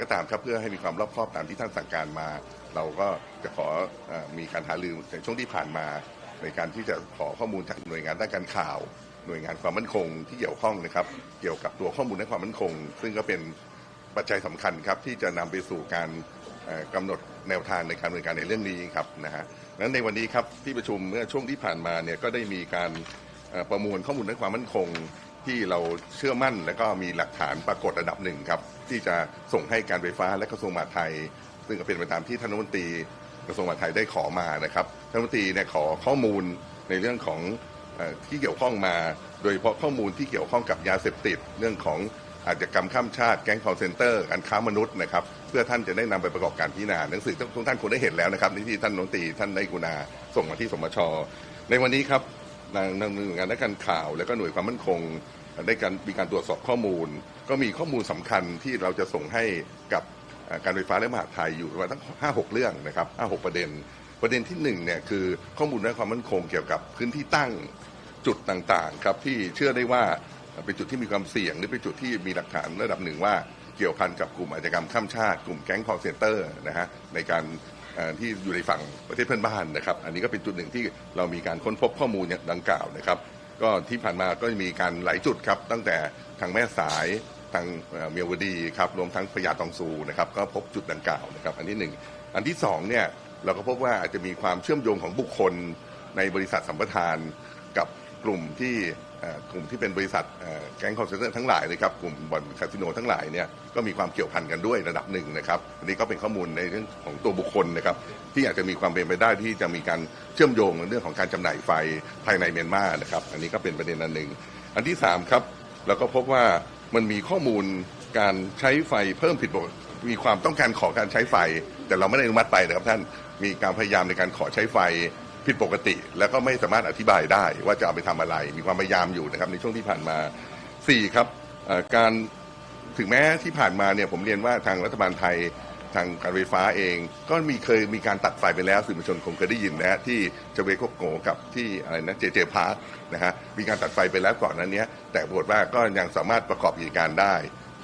ก็ตามครับเพื่อให้มีความรอบคอบตามที่ท่านสั่งการมา เราก็จะขออมีการหารือในช่วงที่ผ่านมา ในการที่จะขอข้อมูลจากหน่วยงานด้านการข่าว หน่วยงานความมั่นคงที่เกี่ยวข้องนะครับ เกี่ยวกับตัวข้อมูลด้านความมั่นคง ซึ่งก็เป็นปัจจัยสำคัญครับที่จะนำไปสู่การเอ่อกำหนดแนวทางในการดำเนินการในเรื่องนี้ครับนะฮะนั้นในวันนี้ครับที่ประชุมเมื่อช่วงที่ผ่านมาเนี่ยก็ได้มีการประมวลข้อมูลด้านความมั่นคง ที่เราเชื่อมั่นและก็มีหลักฐานปรากฏระดับหนึ่งครับ ที่จะส่งให้การไฟฟ้าและกระทรวงมหาดไทย ซึ่งก็เป็นไปตามที่ท่านรัฐมนตรีกระทรวงมหาดไทยได้ขอมานะครับท่านรัฐมนตรีเนี่ยขอข้อมูลในเรื่องของที่เกี่ยวข้องมา โดยเฉพาะข้อมูลที่เกี่ยวข้องกับยาเสพติด เรื่องของอาชญากรรมข้ามชาติแก๊งคอร์เซนเตอร์การค้ามนุษย์นะครับเพื่อท่านจะได้นำไปประกอบการพิจารณาหนังสือทุกท่านคงได้เห็นแล้วนะครับที่ท่านรัฐมนตีท่านได้กุณาส่งมาที่สมชในวันนี้ครับ ทางหน่วยงานด้านการข่าว และก็หน่วยความมั่นคงได้การมีการตรวจสอบข้อมูล ก็มีข้อมูลสำคัญที่เราจะส่งให้กับการไฟฟ้าและมหาดไทยอยู่ประมาณทั้งห้าหกเรื่องนะครับห้าหกประเด็น ประเด็นที่หนึ่งเนี่ยคือข้อมูลด้านความมั่นคงเกี่ยวกับพื้นที่ตั้งจุดต่างๆครับที่เชื่อได้ว่าเป็นจุดที่มีความเสี่ยง หรือเป็นจุดที่มีหลักฐานระดับหนึ่งว่าเกี่ยวพันกับกลุ่มอาชญากรรมข้ามชาติ กลุ่มแก๊งคอร์เซนเตอร์นะฮะในการ ที่อยู่ในฝั่งประเทศเพื่อนบ้านนะครับ อันนี้ก็เป็นจุดหนึ่งที่เรามีการค้นพบข้อมูลดังกล่าวนะครับ ก็ที่ผ่านมาก็มีการหลายจุดครับ ตั้งแต่ทางแม่สายทางเมียวดีครับรวมทั้งพญาตองซูนะครับก็พบจุดดังกล่าวนะครับ อันที่หนึ่งอันที่สองเนี่ยเราก็พบว่าอาจจะมีความเชื่อมโยงของบุคคลในบริษัทสัมปทานกับกลุ่มที่ กลุ่มที่เป็นบริษัทแก๊งคอร์เซนเตอร์ทั้งหลายนะครับกลุ่มบ่อนคาสิโนทั้งหลายเนี่ยก็มีความเกี่ยวพันกันด้วยระดับหนึ่งนะครับอันนี้ก็เป็นข้อมูลในเรื่องของตัวบุคคลนะครับที่อาจจะมีความเป็นไปได้ที่จะมีการเชื่อมโยงในเรื่องของการจำหน่ายไฟภายในเมียนมานะครับอันนี้ก็เป็นประเด็นอันหนึ่งอันที่สามครับเราก็พบว่ามันมีข้อมูลการใช้ไฟเพิ่มผิดปกติมีความต้องการขอการใช้ไฟ แต่เราไม่ได้อนุมัติไปนะครับท่านมีการพยายามในการขอใช้ไฟ ผิดปกติ แล้วก็ไม่สามารถอธิบายได้ว่าจะเอาไปทำอะไร มีความพยายามอยู่นะครับในช่วงที่ผ่านมาสี่ครับการถึงแม้ที่ผ่านมาเนี่ยผมเรียนว่าทางรัฐบาลไทยทางการไฟฟ้าเอง ก็มีเคยมีการตัดไฟไปแล้วสื่อมวลชนคงเคยได้ยินนะฮะที่จเวโกโกกับที่อะไรนะเจเจพาร์คนะฮะมีการตัดไฟไปแล้วก่อนนั้นเนี้ยแต่ปรากฏว่าก็ยังสามารถประกอบกิจการได้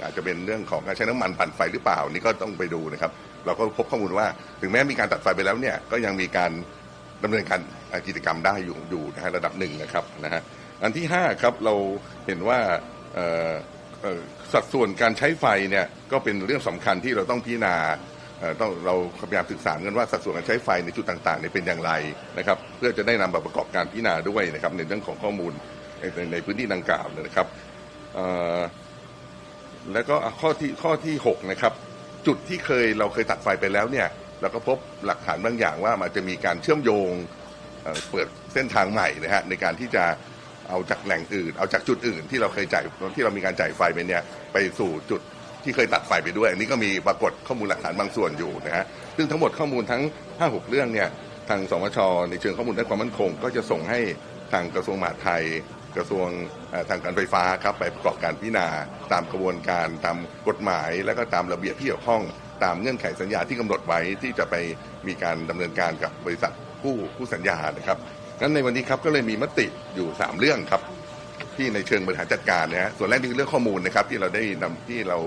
อาจจะเป็นเรื่องของการใช้น้ำมันปั่นไฟหรือเปล่านี่ก็ต้องไปดูนะครับ เราก็พบข้อมูลว่า ถึงแม้มีการตัดไฟไปแล้วเนี่ยก็ยังมีการ ดำเนินการกิจกรรมได้อยู่อยู่นะฮะระดับหนึ่งนะครับนะฮะอันที่ห้าครับเราเห็นว่าสัดส่วนการใช้ไฟเนี่ยก็เป็นเรื่องสำคัญที่เราต้องพิจารณาต้องเราพยายามศึกษากันว่าสัดส่วนการใช้ไฟในจุดต่างๆเนี่ยเป็นอย่างไรนะครับเพื่อจะได้นำมาประกอบการพิจารณาด้วยนะครับในเรื่องของข้อมูลในในพื้นที่ดังกล่าวนะครับแล้วก็ข้อที่ข้อที่หกนะครับจุดที่เคยเราเคยตัดไฟไปแล้วเนี่ย เราก็พบหลักฐานบางอย่างว่ามันจะมีการเชื่อมโยงเปิดเส้นทางใหม่นะฮะในการที่จะเอาจากแหล่งอื่น เอาจากจุดอื่นที่เราเคยจ่ายที่เรามีการจ่ายไฟไปเนี่ยไปสู่จุดที่เคยตัดไฟไปด้วย อันนี้ก็มีปรากฏข้อมูลหลักฐานบางส่วนอยู่นะฮะซึ่งทั้งหมดข้อมูลทั้ง 5-6 เรื่องเนี่ยทางสมชในเชิงข้อมูลด้านความมั่นคง ก็จะส่งให้ทางกระทรวงมหาดไทย กระทรวงทางการไฟฟ้าครับไปประกอบการพิจารณาตามกระบวนการตามกฎหมาย และก็ตามระเบียบที่เกี่ยวข้อง ตามเงื่อนไขสัญญาที่กำหนดไว้ที่จะไปมีการดำเนินการกับบริษัทผู้ผู้สัญญานะครับงั้นในวันนี้ครับก็เลยมีมติอยู่ 3 เรื่องครับ ที่ในเชิงบริหารจัดการนะฮะส่วนแรกนี่คือเรื่องข้อมูลนะครับ ที่เราได้นำที่เรา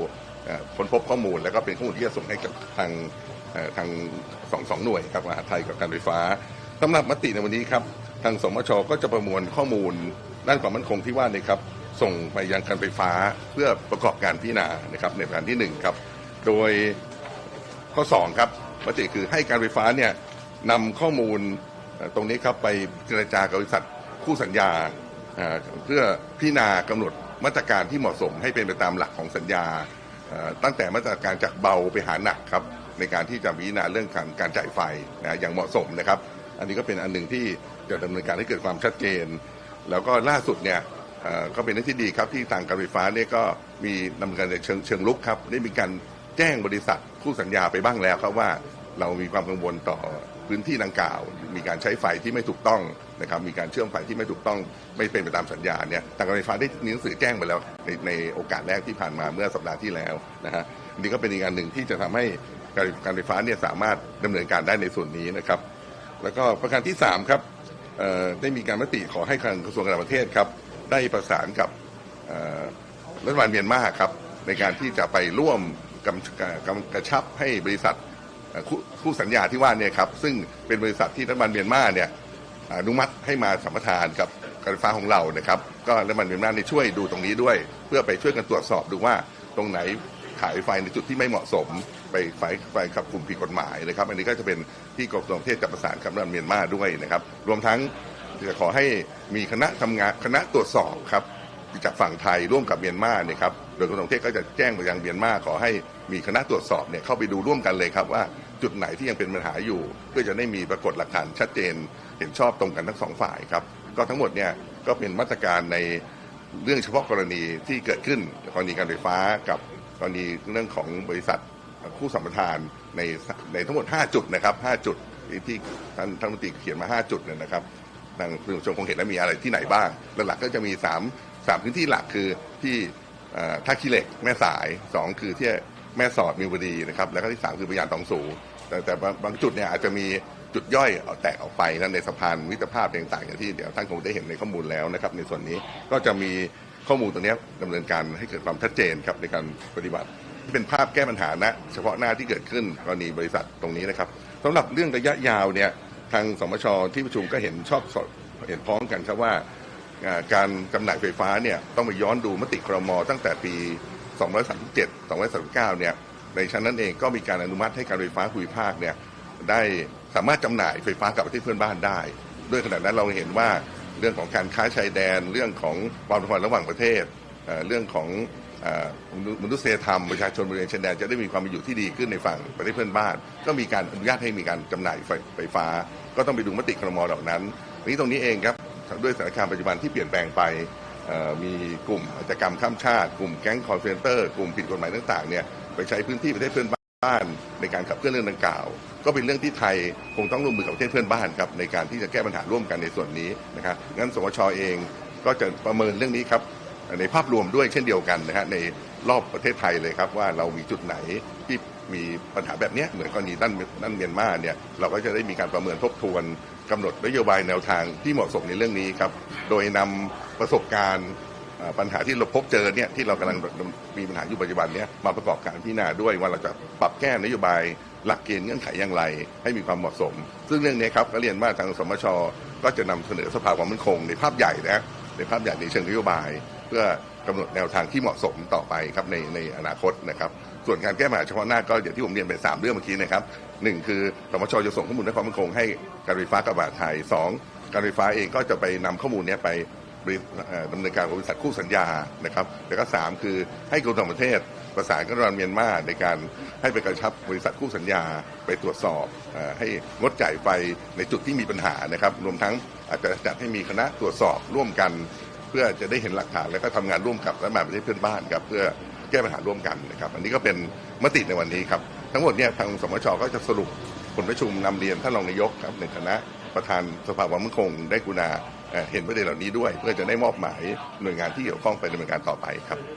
ค้นพบข้อมูล แล้วก็เป็นข้อมูลที่จะส่งให้กับทางทางสองสองหน่วยครับมหาไทยกับการไฟฟ้าสำหรับมติในวันนี้ครับทางสมชก็จะประมวลข้อมูลด้านความมั่นคงที่ว่านี่ครับส่งไปยังการไฟฟ้าเพื่อประกอบการพิจารณานะครับในประการที่หนึ่งครับโดย ข้อ2ครับมติคือให้การไฟฟ้าเนี่ยนำข้อมูลตรงนี้ครับไปเจรจากับบริษัทคู่สัญญา เพื่อพิจารณากำหนดมาตรการที่เหมาะสมให้เป็นไปตามหลักของสัญญา ตั้งแต่มาตรการจากเบาไปหาหนักครับในการที่จะพิจารณาเรื่องการการจ่ายไฟนะอย่างเหมาะสมนะครับ อันนี้ก็เป็นอันหนึ่งที่จะดำเนินการให้เกิดความชัดเจน แล้วก็ล่าสุดเนี่ยก็เป็นเรื่องที่ดีครับที่ทางการไฟฟ้าเนี่ยก็มีดำเนินการในเชิงเชิงลุกครับได้มีการ แจ้งบริษัทคู่สัญญาไปบ้างแล้วครับว่าเรามีความกังวลต่อพื้นที่ดังกล่าว มีการใช้ไฟที่ไม่ถูกต้องนะครับมีการเชื่อมไฟที่ไม่ถูกต้องไม่เป็นไปตามสัญญาเนี่ยทางการไฟฟ้าได้มีหนังสือแจ้งไปแล้วในในโอกาสแรกที่ผ่านมาเมื่อสัปดาห์ที่แล้วนะฮะนนี้ก็เป็นอีกอันหนึ่งที่จะทำให้การการไฟฟ้าเนี่ยสามารถดำเนินการได้ในส่วนนี้นะครับ แล้วก็ประการที่3ครับได้มีการมติขอให้ทางกระทรวงการต่างประเทศครับ ได้ประสานกับรัฐบาลเมียนมาครับในการที่จะไปร่วม กำกำกระชับให้บริษัทคู่สัญญาที่ว่าเนี่ยครับซึ่งเป็นบริษัทที่รัฐบาลเมียนมาเนี่ยอนุมัติให้มาสัมปทานกับการไฟฟ้าของเรานะครับก็รัฐบาลเมียนมาเนี่ยช่วยดูตรงนี้ด้วย เพื่อไปช่วยกันตรวจสอบดูว่าตรงไหนขายไฟในจุดที่ไม่เหมาะสม ไปไฟไฟขับกลุ่มผิดกฎหมายนะครับ อันนี้ก็จะเป็นที่กรมต่างประเทศจะประสานกับรัฐบาลเมียนมาด้วยนะครับ รวมทั้งจะขอให้มีคณะทำงานคณะตรวจสอบครับ จากฝั่งไทยร่วมกับเมียนมาเนี่ยครับโดยกระทรวงเทศก็จะแจ้งไปยังเมียนมาขอให้มีคณะตรวจสอบเนี่ยเข้าไปดูร่วมกันเลยครับว่าจุดไหนที่ยังเป็นปัญหาอยู่ เพื่อจะได้มีปรากฏหลักฐานชัดเจน เห็นชอบตรงกันทั้งสองฝ่ายครับก็ทั้งหมดเนี่ยก็เป็นมาตรการในเรื่องเฉพาะกรณีที่เกิดขึ้นกรณีการไฟฟ้ากับกรณีเรื่องของบริษัทคู่สัมปทานในในทั้งหมด 5 จุดนะครับ 5 จุดที่ท่านท่านมนตรีเขียนมา 5 จุดเนี่ยนะครับทางผู้ชมคงเห็นแล้วมีอะไรที่ไหนบ้าง หลักๆก็จะมี3าม สามพื้นที่หลักคือที่ท่าขี้เหล็กแม่สาย 2 คือที่แม่สอดมีวดีนะครับ แล้วก็ที่ 3 คือพยานตองสูแต่แต่บางจุดเนี่ยอาจจะมีจุดย่อยแตกออกไปนะในสะพานมิตรภาพต่างๆอย่างที่เดี๋ยวท่านคงได้เห็นในข้อมูลแล้วนะครับ ในส่วนนี้ก็จะมีข้อมูลตรงนี้ดำเนินการให้เกิดความชัดเจนครับในการปฏิบัติเป็นภาพแก้ปัญหานะเฉพาะหน้าที่เกิดขึ้นกรณีบริษัทตรงนี้นะครับสำหรับเรื่องระยะยาวเนี่ยทางสมชที่ประชุมก็เห็นชอบเห็นพ้องกันครับว่า การจำหน่ายไฟฟ้าเนี่ยต้องไปย้อนดูมติครมตั้งแต่ปี 237 239 เนี่ยในชั้นนั้นเองก็มีการอนุมัติให้การไฟฟ้าภูมิภาคเนี่ยได้สามารถจำหน่ายไฟฟ้ากับประเทศเพื่อนบ้านได้ ด้วยขณะนั้นเราเห็นว่าเรื่องของการค้าชายแดน เรื่องของความสัมพันธ์ระหว่างประเทศ เรื่องของมนุษยธรรมประชาชนบริเวณชายแดนจะได้มีความเป็นอยู่ที่ดีขึ้นในฝั่งประเทศเพื่อนบ้าน ก็มีการอนุญาตให้มีการจำหน่ายไฟฟ้า ก็ต้องไปดูมติครมเหล่านั้นทีนี้ตรงนี้เองครับ ด้วยสถานการณ์ปัจจุบันที่เปลี่ยนแปลงไปมีกลุ่มอาชญากรรมข้ามชาติ กลุ่มแก๊งคอร์เซนเตอร์กลุ่มผิดกฎหมายต่างๆเนี่ยไปใช้พื้นที่ประเทศเพื่อนบ้านในการขับเคลื่อนเรื่องดังกล่าว ก็เป็นเรื่องที่ไทยคงต้องร่วมมือกับประเทศเพื่อนบ้านครับในการที่จะแก้ปัญหาร่วมกันในส่วนนี้นะครับงั้นสวชเองก็จะประเมินเรื่องนี้ครับในภาพรวมด้วยเช่นเดียวกันนะฮะในรอบประเทศไทยเลยครับว่าเรามีจุดไหนที่ มีปัญหาแบบนี้เหมือนกรณีด้านด้านเมียนมาเนี่ยเราก็จะได้มีการประเมินทบทวนกำหนดนโยบายแนวทางที่เหมาะสมในเรื่องนี้ครับโดยนำประสบการณ์ปัญหาที่เราพบเจอเนี่ยที่เรากำลังมีปัญหาอยู่ปัจจุบันเนี้ยมาประกอบการพิจารณาด้วยว่าเราจะปรับแก้นโยบายหลักเกณฑ์เงื่อนไขอย่างไร ให้มีความเหมาะสม ซึ่งเรื่องนี้ครับก็เรียนว่าทางสมช ก็จะนำเสนอสภาความมั่นคงในภาพใหญ่นะในภาพใหญ่ในเชิงนโยบาย เพื่อกำหนดแนวทางที่เหมาะสมต่อไปครับในในอนาคตนะครับส่วนการแก้ปัญหาเฉพาะหน้าก็อย่างที่ผมเรียนไปสามเรื่องเมื่อกี้นะครับหนึ่งคือสมชจะส่งข้อมูลและความมั่นคงให้การไฟฟ้ากบาดไทยสองการไฟฟ้าเองก็จะไปนำข้อมูลนี้ไปบริเอ่อดำเนินการกับบริษัทคู่สัญญานะครับแล้วก็สามคือให้กรมต่างประเทศประสานกับรัฐบาลเมียนมาในการให้ไปกระชับบริษัทคู่สัญญาไปตรวจสอบอให้งดจ่ายไฟในจุดที่มีปัญหานะครับ รวมทั้งอาจจะจัดให้มีคณะตรวจสอบร่วมกัน เพื่อจะได้เห็นหลักฐานแล้วก็ทำงานร่วมกับรัฐบาลประเทศเพื่อนบ้านครับเพื่อแก้ปัญหาร่วมกันนะครับอันนี้ก็เป็นมติในวันนี้ครับทั้งหมดเนี่ยทางสมชก็จะสรุปผลประชุมนำเรียนท่านรองนายกครับในฐานะประธานสภาความมั่นคงได้กุณาเอ่อเห็นประเด็นเหล่านี้ด้วย เพื่อจะได้มอบหมายหน่วยงานที่เกี่ยวข้องไปดำเนินการต่อไปครับ